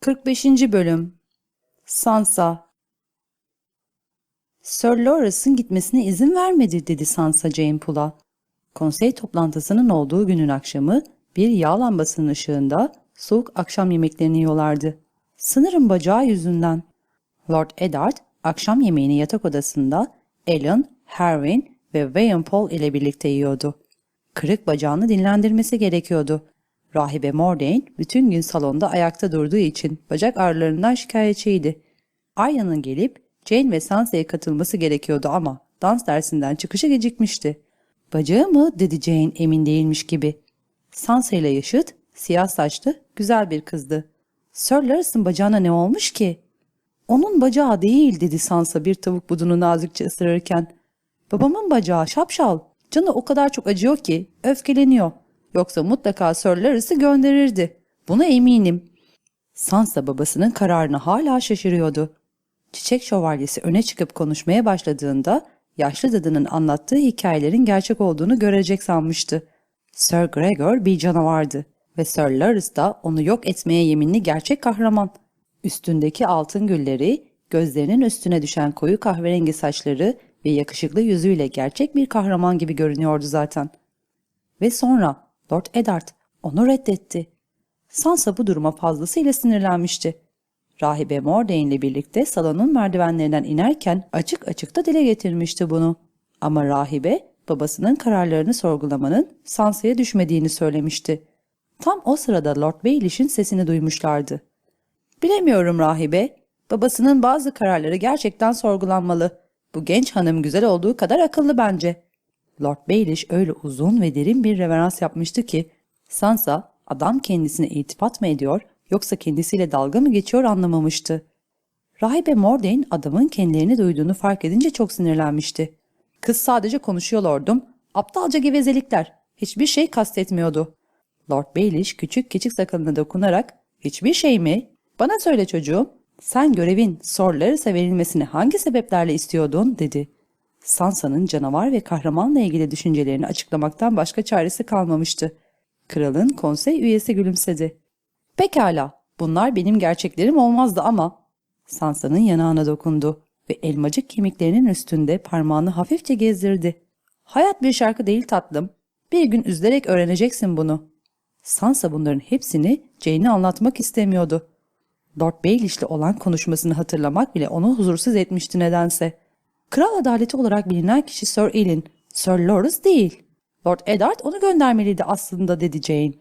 Kırk beşinci Bölüm Sansa Sir Lawrence'ın gitmesine izin vermedi dedi Sansa Jane Poole'a. Konsey toplantısının olduğu günün akşamı bir yağ lambasının ışığında soğuk akşam yemeklerini yiyorlardı. Sanırım bacağı yüzünden. Lord Eddard akşam yemeğini yatak odasında Ellen, Harwin ve Wayne Paul ile birlikte yiyordu. Kırık bacağını dinlendirmesi gerekiyordu. Rahibe Mordain bütün gün salonda ayakta durduğu için bacak ağrılarından şikayetçiydi. Arya'nın gelip Jane ve Sansa'ya katılması gerekiyordu ama dans dersinden çıkışı gecikmişti. Bacağı mı dedi Jane emin değilmiş gibi. Sansa ile yaşıt, siyah saçlı, güzel bir kızdı. Sir Lawrence'ın bacağına ne olmuş ki? Onun bacağı değil dedi Sansa bir tavuk budunu nazikçe ısırırken. Babamın bacağı şapşal. Canı o kadar çok acıyor ki öfkeleniyor. Yoksa mutlaka Sir Lawrence'ı gönderirdi. Buna eminim. Sansa babasının kararına hala şaşırıyordu. Çiçek şövalyesi öne çıkıp konuşmaya başladığında yaşlı dadının anlattığı hikayelerin gerçek olduğunu görecek sanmıştı. Sir Gregor bir canavardı ve Sir Lawrence da onu yok etmeye yeminli gerçek kahraman. Üstündeki altın gülleri, gözlerinin üstüne düşen koyu kahverengi saçları ve yakışıklı yüzüyle gerçek bir kahraman gibi görünüyordu zaten. Ve sonra Lord Eddard onu reddetti. Sansa bu duruma fazlasıyla sinirlenmişti. Rahibe Mordain ile birlikte salonun merdivenlerinden inerken açık açık da dile getirmişti bunu. Ama rahibe babasının kararlarını sorgulamanın Sansa'ya düşmediğini söylemişti. Tam o sırada Lord Baelish'in sesini duymuşlardı. Bilemiyorum rahibe. Babasının bazı kararları gerçekten sorgulanmalı. Bu genç hanım güzel olduğu kadar akıllı bence. Lord Baelish öyle uzun ve derin bir reverans yapmıştı ki Sansa adam kendisine iltifat mı ediyor yoksa kendisiyle dalga mı geçiyor anlamamıştı. Rahibe Mordain adamın kendilerini duyduğunu fark edince çok sinirlenmişti. Kız sadece konuşuyor lordum. Aptalca gevezelikler. Hiçbir şey kastetmiyordu. Lord Baelish küçük keçik sakalına dokunarak hiçbir şey mi? Bana söyle çocuğum. Sen görevin soruları verilmesini hangi sebeplerle istiyordun dedi. Sansa'nın canavar ve kahramanla ilgili düşüncelerini açıklamaktan başka çaresi kalmamıştı. Kralın konsey üyesi gülümsedi. Pekala, bunlar benim gerçeklerim olmazdı ama... Sansa'nın yanağına dokundu ve elmacık kemiklerinin üstünde parmağını hafifçe gezdirdi. Hayat bir şarkı değil tatlım. Bir gün üzülerek öğreneceksin bunu. Sansa bunların hepsini Jane'e anlatmak istemiyordu. Lord Baelish'le olan konuşmasını hatırlamak bile onu huzursuz etmişti nedense. Kral adaleti olarak bilinen kişi Sir Elin, Sir Lawrence değil. Lord Eddard onu göndermeliydi aslında dedi Jane.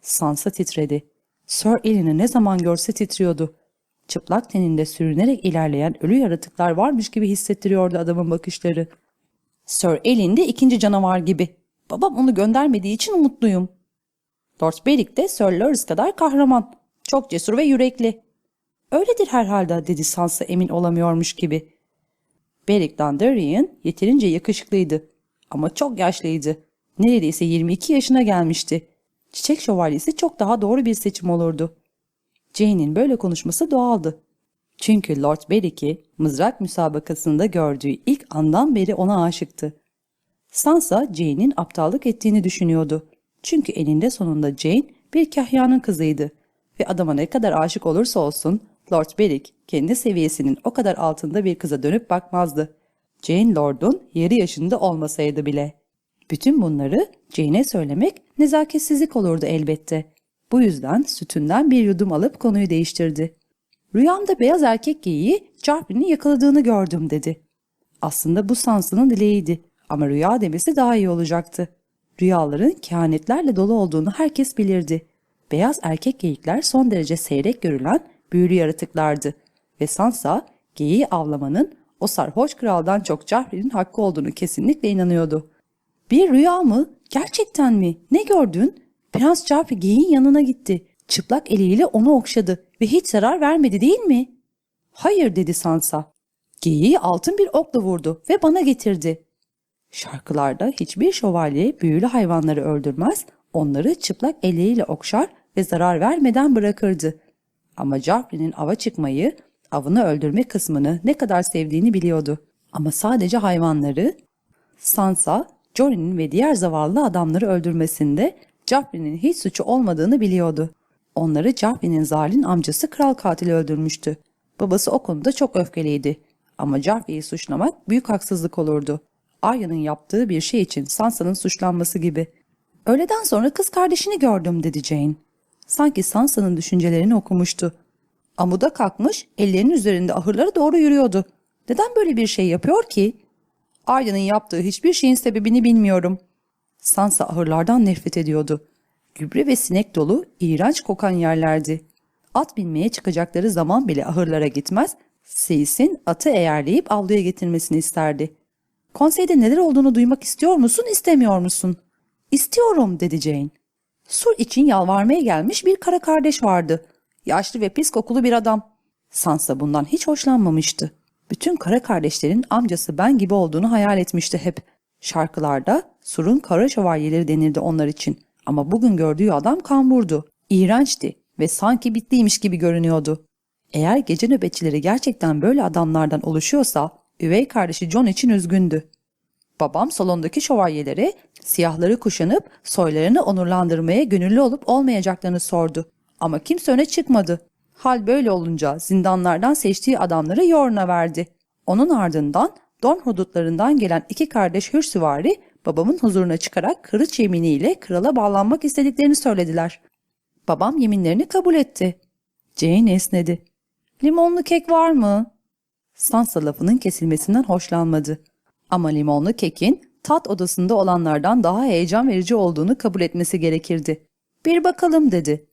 Sansa titredi. Sir Elin'i ne zaman görse titriyordu. Çıplak teninde sürünerek ilerleyen ölü yaratıklar varmış gibi hissettiriyordu adamın bakışları. Sir Elin de ikinci canavar gibi. Babam onu göndermediği için mutluyum. Lord Beric de Sir Lawrence kadar kahraman. Çok cesur ve yürekli. Öyledir herhalde dedi Sansa emin olamıyormuş gibi. Beric Dondarrion yeterince yakışıklıydı. Ama çok yaşlıydı. Neredeyse 22 yaşına gelmişti. Çiçek şövalyesi çok daha doğru bir seçim olurdu. Jane'in böyle konuşması doğaldı. Çünkü Lord Beric'i mızrak müsabakasında gördüğü ilk andan beri ona aşıktı. Sansa Jane'in aptallık ettiğini düşünüyordu. Çünkü elinde sonunda Jane bir kahyanın kızıydı ve adama ne kadar aşık olursa olsun Lord Beric kendi seviyesinin o kadar altında bir kıza dönüp bakmazdı. Jane Lord'un yarı yaşında olmasaydı bile. Bütün bunları Jane'e söylemek nezaketsizlik olurdu elbette. Bu yüzden sütünden bir yudum alıp konuyu değiştirdi. Rüyamda beyaz erkek geyiği Jarpin'i yakaladığını gördüm dedi. Aslında bu Sansa'nın dileğiydi ama rüya demesi daha iyi olacaktı. Rüyaların kehanetlerle dolu olduğunu herkes bilirdi. Beyaz erkek geyikler son derece seyrek görülen büyülü yaratıklardı ve Sansa geyiği avlamanın o sarhoş kraldan çok Cahre'nin hakkı olduğunu kesinlikle inanıyordu. Bir rüya mı? Gerçekten mi? Ne gördün? Prens Caffrey geyiğin yanına gitti. Çıplak eliyle onu okşadı ve hiç zarar vermedi değil mi? Hayır dedi Sansa. Geyiği altın bir okla vurdu ve bana getirdi. Şarkılarda hiçbir şövalye büyülü hayvanları öldürmez, onları çıplak elleriyle okşar ve zarar vermeden bırakırdı. Ama Joffrey'nin ava çıkmayı, Avını öldürme kısmını ne kadar sevdiğini biliyordu. Ama sadece hayvanları, Sansa, Jory'nin ve diğer zavallı adamları öldürmesinde Joffrey'nin hiç suçu olmadığını biliyordu. Onları Joffrey'nin zalim amcası kral katili öldürmüştü. Babası o konuda çok öfkeliydi. Ama Joffrey'i suçlamak büyük haksızlık olurdu. Arya'nın yaptığı bir şey için Sansa'nın suçlanması gibi. Öğleden sonra kız kardeşini gördüm dedi Jane. Sanki Sansa'nın düşüncelerini okumuştu. Amuda kalkmış, ellerinin üzerinde ahırlara doğru yürüyordu. Neden böyle bir şey yapıyor ki? Arya'nın yaptığı hiçbir şeyin sebebini bilmiyorum. Sansa ahırlardan nefret ediyordu. Gübre ve sinek dolu, iğrenç kokan yerlerdi. At binmeye çıkacakları zaman bile ahırlara gitmez, Seyis'in atı eğerleyip avluya getirmesini isterdi. Konseyde neler olduğunu duymak istiyor musun, istemiyor musun? İstiyorum, dedi Jane. Sur için yalvarmaya gelmiş bir kara kardeş vardı. Yaşlı ve pis kokulu bir adam. Sansa bundan hiç hoşlanmamıştı. Bütün kara kardeşlerin amcası ben gibi olduğunu hayal etmişti hep. Şarkılarda Sur'un kara şövalyeleri denirdi onlar için. Ama bugün gördüğü adam kamburdu. İğrençti ve sanki bitliymiş gibi görünüyordu. Eğer gece nöbetçileri gerçekten böyle adamlardan oluşuyorsa üvey kardeşi John için üzgündü. Babam salondaki şövalyelere siyahları kuşanıp soylarını onurlandırmaya gönüllü olup olmayacaklarını sordu. Ama kimse öne çıkmadı. Hal böyle olunca zindanlardan seçtiği adamları Yorn'a verdi. Onun ardından Don hudutlarından gelen iki kardeş hürsüvari babamın huzuruna çıkarak kılıç yeminiyle krala bağlanmak istediklerini söylediler. Babam yeminlerini kabul etti. Jane esnedi. Limonlu kek var mı? Sansa lafının kesilmesinden hoşlanmadı. Ama limonlu kekin tat odasında olanlardan daha heyecan verici olduğunu kabul etmesi gerekirdi. Bir bakalım dedi.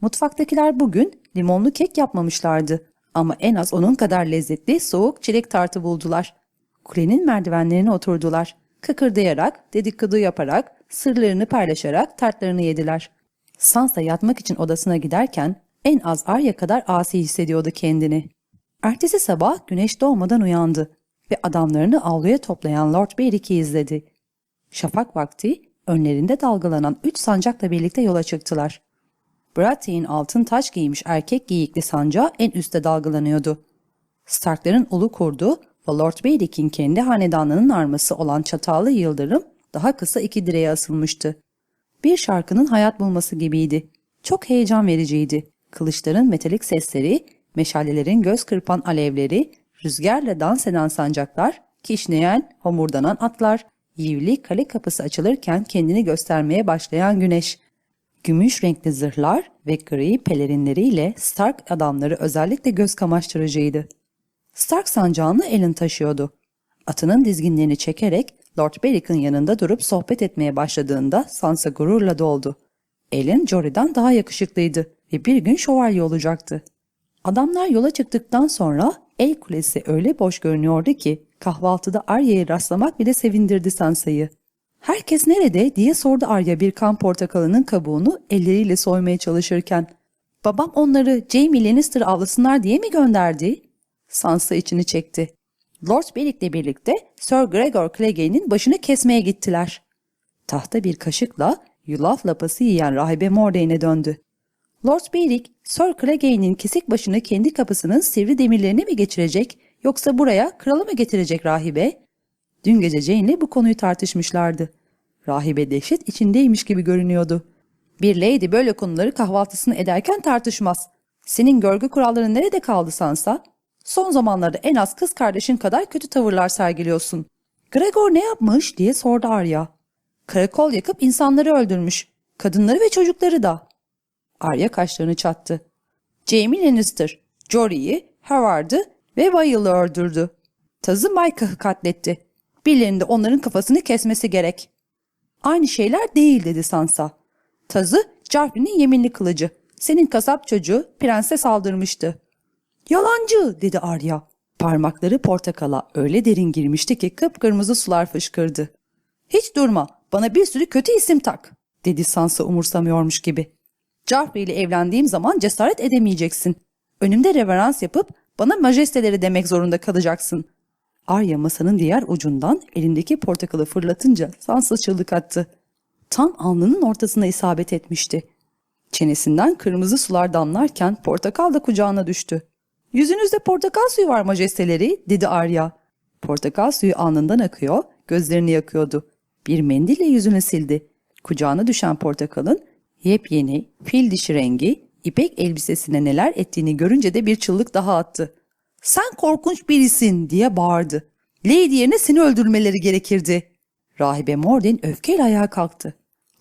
Mutfaktakiler bugün limonlu kek yapmamışlardı ama en az onun kadar lezzetli soğuk çilek tartı buldular. Kulenin merdivenlerine oturdular. Kıkırdayarak, dedikodu yaparak, sırlarını paylaşarak tartlarını yediler. Sansa yatmak için odasına giderken en az Arya kadar asi hissediyordu kendini. Ertesi sabah güneş doğmadan uyandı ve adamlarını avluya toplayan Lord Berick'i izledi. Şafak vakti önlerinde dalgalanan üç sancakla birlikte yola çıktılar. Baratheon altın taş giymiş erkek giyikli sancağı en üstte dalgalanıyordu. Starkların ulu kurdu ve Lord Berick'in kendi hanedanlığının arması olan çatallı yıldırım daha kısa iki direğe asılmıştı. Bir şarkının hayat bulması gibiydi. Çok heyecan vericiydi. Kılıçların metalik sesleri, meşalelerin göz kırpan alevleri, rüzgarla dans eden sancaklar, kişneyen, homurdanan atlar, yivli kale kapısı açılırken kendini göstermeye başlayan güneş, gümüş renkli zırhlar ve gri pelerinleriyle Stark adamları özellikle göz kamaştırıcıydı. Stark sancağını elin taşıyordu. Atının dizginlerini çekerek Lord Berick'in yanında durup sohbet etmeye başladığında Sansa gururla doldu. Elin Jory'den daha yakışıklıydı ve bir gün şövalye olacaktı. Adamlar yola çıktıktan sonra el kulesi öyle boş görünüyordu ki kahvaltıda Arya'yı rastlamak bile sevindirdi Sansa'yı. Herkes nerede diye sordu Arya bir kan portakalının kabuğunu elleriyle soymaya çalışırken. Babam onları Jaime Lannister avlasınlar diye mi gönderdi? Sansa içini çekti. Lord Berick'le birlikte Sir Gregor Clegane'in başını kesmeye gittiler. Tahta bir kaşıkla yulaf lapası yiyen rahibe Mordane'e döndü. Lord Beric, Sir Clegane'in kesik başını kendi kapısının sivri demirlerine mi geçirecek yoksa buraya kralı mı getirecek rahibe? Dün gece Jane'le bu konuyu tartışmışlardı. Rahibe dehşet içindeymiş gibi görünüyordu. Bir lady böyle konuları kahvaltısını ederken tartışmaz. Senin görgü kuralların nerede kaldı Sansa? Son zamanlarda en az kız kardeşin kadar kötü tavırlar sergiliyorsun. Gregor ne yapmış diye sordu Arya. Karakol yakıp insanları öldürmüş. Kadınları ve çocukları da. Arya kaşlarını çattı. Jaime Lannister, Jory'yi, Howard'ı ve Vayle'ı öldürdü. Tazı Maikah'ı katletti. Birilerinin de onların kafasını kesmesi gerek. Aynı şeyler değil dedi Sansa. Tazı, Joffrey'nin yeminli kılıcı. Senin kasap çocuğu prense saldırmıştı. Yalancı dedi Arya. Parmakları portakala öyle derin girmişti ki kıpkırmızı sular fışkırdı. Hiç durma, bana bir sürü kötü isim tak, dedi Sansa umursamıyormuş gibi. Joffrey ile evlendiğim zaman cesaret edemeyeceksin. Önümde reverans yapıp bana majesteleri demek zorunda kalacaksın. Arya masanın diğer ucundan elindeki portakalı fırlatınca Sansa çığlık attı. Tam alnının ortasına isabet etmişti. Çenesinden kırmızı sular damlarken portakal da kucağına düştü. Yüzünüzde portakal suyu var majesteleri, dedi Arya. Portakal suyu alnından akıyor, gözlerini yakıyordu. Bir mendille yüzünü sildi. Kucağına düşen portakalın yepyeni, fil dişi rengi, ipek elbisesine neler ettiğini görünce de bir çığlık daha attı. Sen korkunç birisin diye bağırdı. Lady yerine seni öldürmeleri gerekirdi. Rahibe Morden öfkeyle ayağa kalktı.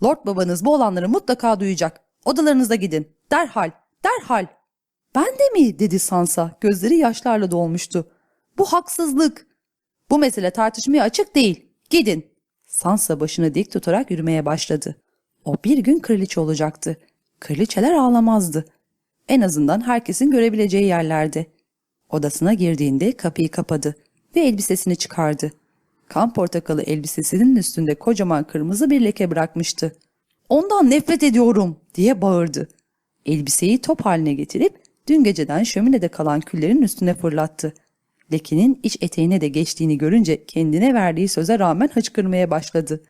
Lord babanız bu olanları mutlaka duyacak. Odalarınıza gidin. Derhal, derhal. Ben de mi? dedi Sansa. Gözleri yaşlarla dolmuştu. Bu haksızlık. Bu mesele tartışmaya açık değil. Gidin. Sansa başını dik tutarak yürümeye başladı. O bir gün kraliçe olacaktı. Kraliçeler ağlamazdı. En azından herkesin görebileceği yerlerde. Odasına girdiğinde kapıyı kapadı ve elbisesini çıkardı. Kan portakalı elbisesinin üstünde kocaman kırmızı bir leke bırakmıştı. Ondan nefret ediyorum diye bağırdı. Elbiseyi top haline getirip dün geceden şöminede kalan küllerin üstüne fırlattı. Lekenin iç eteğine de geçtiğini görünce kendine verdiği söze rağmen hıçkırmaya başladı.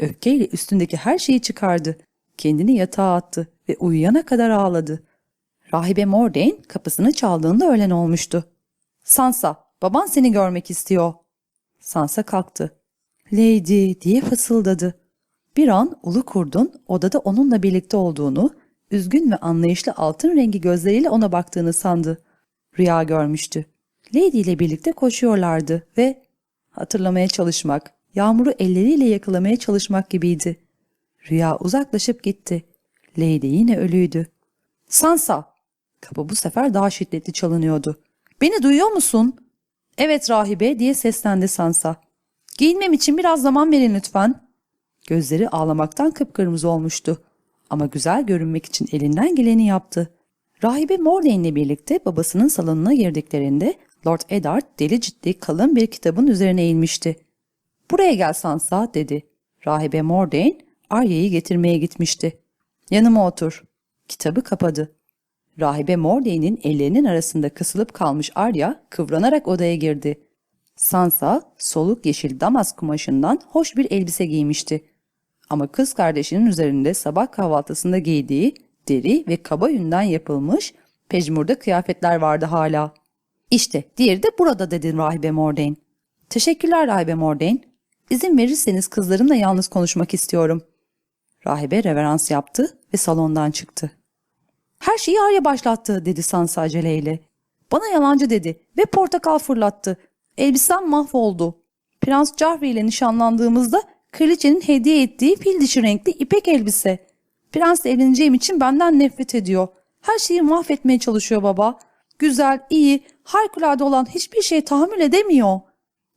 Öfkeyle üstündeki her şeyi çıkardı. Kendini yatağa attı ve uyuyana kadar ağladı. Rahibe Mordain kapısını çaldığında öğlen olmuştu. Sansa, baban seni görmek istiyor. Sansa kalktı. Lady diye fısıldadı. Bir an ulu kurdun odada onunla birlikte olduğunu, üzgün ve anlayışlı altın rengi gözleriyle ona baktığını sandı. Rüya görmüştü. Lady ile birlikte koşuyorlardı ve hatırlamaya çalışmak, yağmuru elleriyle yakalamaya çalışmak gibiydi. Rüya uzaklaşıp gitti. Lady yine ölüydü. Sansa! Kapı bu sefer daha şiddetli çalınıyordu. Beni duyuyor musun? Evet rahibe diye seslendi Sansa. Giyinmem için biraz zaman verin lütfen. Gözleri ağlamaktan kıpkırmızı olmuştu. Ama güzel görünmek için elinden geleni yaptı. Rahibe Mordane'le birlikte babasının salonuna girdiklerinde Lord Eddard deli ciddi kalın bir kitabın üzerine eğilmişti. Buraya gel Sansa dedi. Rahibe Mordaine Arya'yı getirmeye gitmişti. Yanıma otur. Kitabı kapadı. Rahibe Mordaine'in ellerinin arasında kısılıp kalmış Arya kıvranarak odaya girdi. Sansa soluk yeşil damas kumaşından hoş bir elbise giymişti. Ama kız kardeşinin üzerinde sabah kahvaltısında giydiği deri ve kaba yünden yapılmış pejmurda kıyafetler vardı hala. İşte diğeri de burada dedi Rahibe Mordaine. Teşekkürler Rahibe Mordaine. İzin verirseniz kızlarımla yalnız konuşmak istiyorum. Rahibe reverans yaptı ve salondan çıktı. Her şeyi Arya başlattı dedi Sansa aceleyle. Bana yalancı dedi ve portakal fırlattı. Elbisem mahvoldu. Prens Joffrey ile nişanlandığımızda kraliçenin hediye ettiği fil dişi renkli ipek elbise. Prens evleneceğim için benden nefret ediyor. Her şeyi mahvetmeye çalışıyor baba. Güzel, iyi, harikulade olan hiçbir şeye tahammül edemiyor.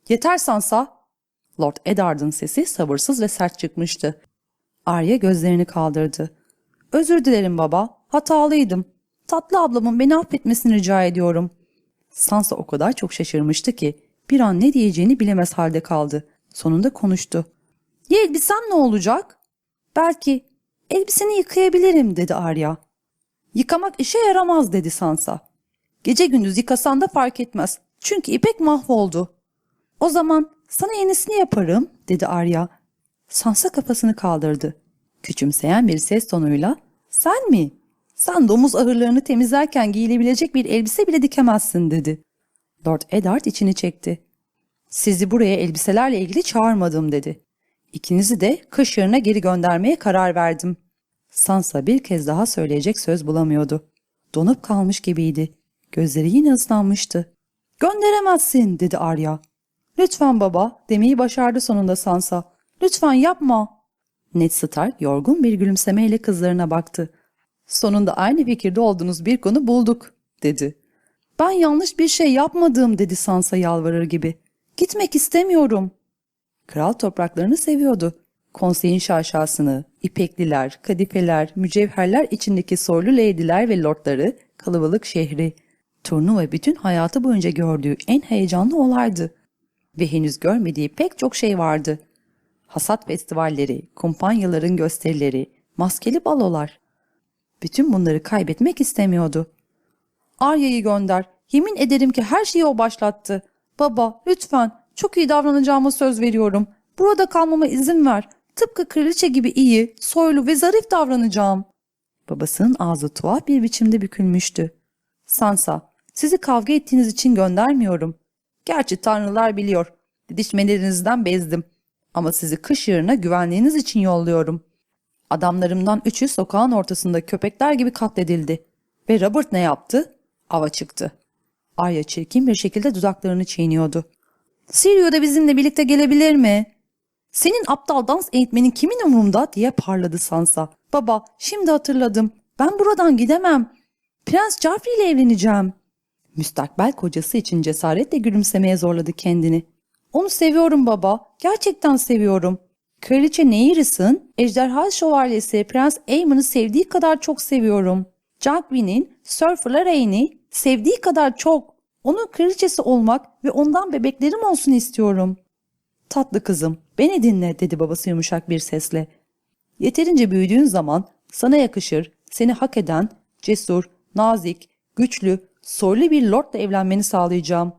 Yeter Sansa. Lord Eddard'ın sesi sabırsız ve sert çıkmıştı. Arya gözlerini kaldırdı. Özür dilerim baba. Hatalıydım. Tatlı ablamın beni affetmesini rica ediyorum. Sansa o kadar çok şaşırmıştı ki bir an ne diyeceğini bilemez halde kaldı. Sonunda konuştu. Ya elbisen ne olacak? Belki elbiseni yıkayabilirim dedi Arya. Yıkamak işe yaramaz dedi Sansa. Gece gündüz yıkasan da fark etmez. Çünkü ipek mahvoldu. O zaman sana yenisini yaparım dedi Arya. Sansa kafasını kaldırdı. Küçümseyen bir ses tonuyla sen mi? Sen domuz ahırlarını temizlerken giyilebilecek bir elbise bile dikemezsin dedi. Lord Eddard içini çekti. Sizi buraya elbiselerle ilgili çağırmadım dedi. İkinizi de kış yarına geri göndermeye karar verdim. Sansa bir kez daha söyleyecek söz bulamıyordu. Donup kalmış gibiydi. Gözleri yine ıslanmıştı. Gönderemezsin dedi Arya. Lütfen baba demeyi başardı sonunda Sansa. Lütfen yapma. Ned Stark yorgun bir gülümsemeyle kızlarına baktı. Sonunda aynı fikirde olduğunuz bir konu bulduk dedi. Ben yanlış bir şey yapmadım dedi Sansa yalvarır gibi. Gitmek istemiyorum. Kral topraklarını seviyordu. Konseyin şaşasını, ipekliler, kadifeler, mücevherler içindeki soylu leydiler ve lordları, kalabalık şehri, turnuva bütün hayatı boyunca gördüğü en heyecanlı olaydı. Ve henüz görmediği pek çok şey vardı. Hasat festivalleri, kumpanyaların gösterileri, maskeli balolar. Bütün bunları kaybetmek istemiyordu. Arya'yı gönder. Yemin ederim ki her şeyi o başlattı. Baba lütfen çok iyi davranacağıma söz veriyorum. Burada kalmama izin ver. Tıpkı kraliçe gibi iyi, soylu ve zarif davranacağım. Babasının ağzı tuhaf bir biçimde bükülmüştü. Sansa, Sizi kavga ettiğiniz için göndermiyorum. Gerçi tanrılar biliyor. Didişmelerinizden bezdim. Ama sizi kış yarına güvenliğiniz için yolluyorum. Adamlarımdan üçü sokağın ortasında köpekler gibi katledildi. Ve Robert ne yaptı? Ava çıktı. Arya çirkin bir şekilde dudaklarını çiğniyordu. Sirio da bizimle birlikte gelebilir mi? Senin aptal dans eğitmenin kimin umurumda diye parladı Sansa. Baba şimdi hatırladım. Ben buradan gidemem. Prens Joffrey ile evleneceğim. Müstakbel kocası için cesaretle gülümsemeye zorladı kendini. Onu seviyorum baba. Gerçekten seviyorum. Kraliçe Neyris'in ejderha şövalyesi Prens Aemon'u sevdiği kadar çok seviyorum. Jagvin'in Sir Flarane'i sevdiği kadar çok. Onun kraliçesi olmak ve ondan bebeklerim olsun istiyorum. Tatlı kızım, beni dinle dedi babası yumuşak bir sesle. Yeterince büyüdüğün zaman sana yakışır, seni hak eden, cesur, nazik, güçlü, soylu bir lordla evlenmeni sağlayacağım.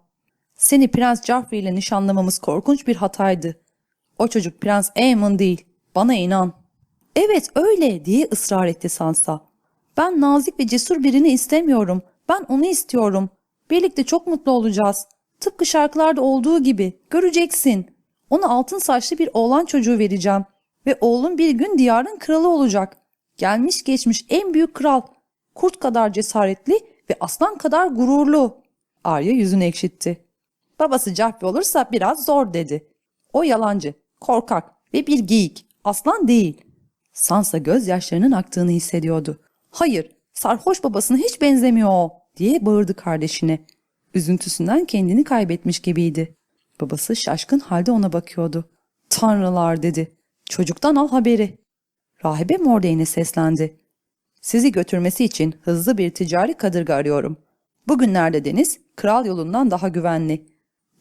Seni Prens Joffrey ile nişanlamamız korkunç bir hataydı. O çocuk Prens Aemon değil, bana inan. Evet öyle diye ısrar etti Sansa. Ben nazik ve cesur birini istemiyorum. Ben onu istiyorum. Birlikte çok mutlu olacağız. Tıpkı şarkılarda olduğu gibi. Göreceksin. Ona altın saçlı bir oğlan çocuğu vereceğim. Ve oğlum bir gün diyarın kralı olacak. Gelmiş geçmiş en büyük kral. Kurt kadar cesaretli ve aslan kadar gururlu. Arya yüzünü ekşitti. Babası Joffrey olursa biraz zor dedi. O yalancı, korkak ve bir geyik. Aslan değil. Sansa gözyaşlarının aktığını hissediyordu. Hayır, sarhoş babasına hiç benzemiyor o diye bağırdı kardeşine. Üzüntüsünden kendini kaybetmiş gibiydi. Babası şaşkın halde ona bakıyordu. Tanrılar dedi. Çocuktan al haberi. Rahibe Mordane'e seslendi. Sizi götürmesi için hızlı bir ticari kadırga arıyorum. Bugünlerde deniz kral yolundan daha güvenli.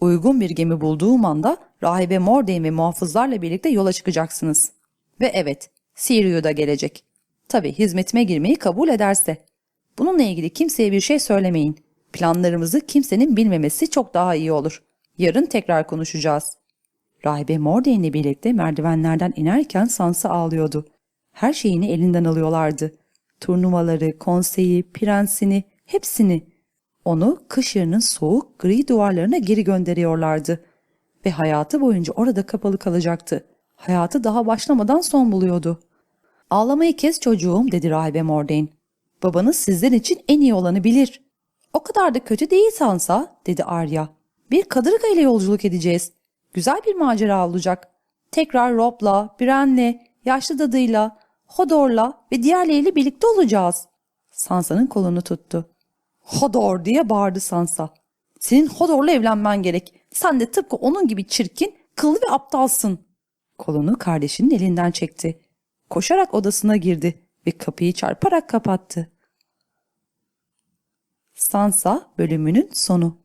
Uygun bir gemi bulduğum anda Rahibe Mordain ve muhafızlarla birlikte yola çıkacaksınız. Ve evet, Sirius da gelecek. Tabi hizmetime girmeyi kabul ederse. Bununla ilgili kimseye bir şey söylemeyin. Planlarımızı kimsenin bilmemesi çok daha iyi olur. Yarın tekrar konuşacağız. Rahibe Mordain'le birlikte merdivenlerden inerken Sansa ağlıyordu. Her şeyini elinden alıyorlardı. Turnuvaları, konseyi, prensini, hepsini. Onu kış yarının soğuk gri duvarlarına geri gönderiyorlardı. Ve hayatı boyunca orada kapalı kalacaktı. Hayatı daha başlamadan son buluyordu. Ağlamayı kes çocuğum dedi rahibe Mordain. Babanız sizden için en iyi olanı bilir. O kadar da kötü değil Sansa dedi Arya. Bir kadırga ile yolculuk edeceğiz. Güzel bir macera olacak. Tekrar Rob'la, Brienne'le, yaşlı dadıyla, Hodor'la ve diğerleriyle birlikte olacağız. Sansa'nın kolunu tuttu. Hodor diye bağırdı Sansa. Senin Hodor'la evlenmen gerek. Sen de tıpkı onun gibi çirkin, kıllı ve aptalsın. Kolunu kardeşinin elinden çekti. Koşarak odasına girdi ve kapıyı çarparak kapattı. Sansa bölümünün sonu.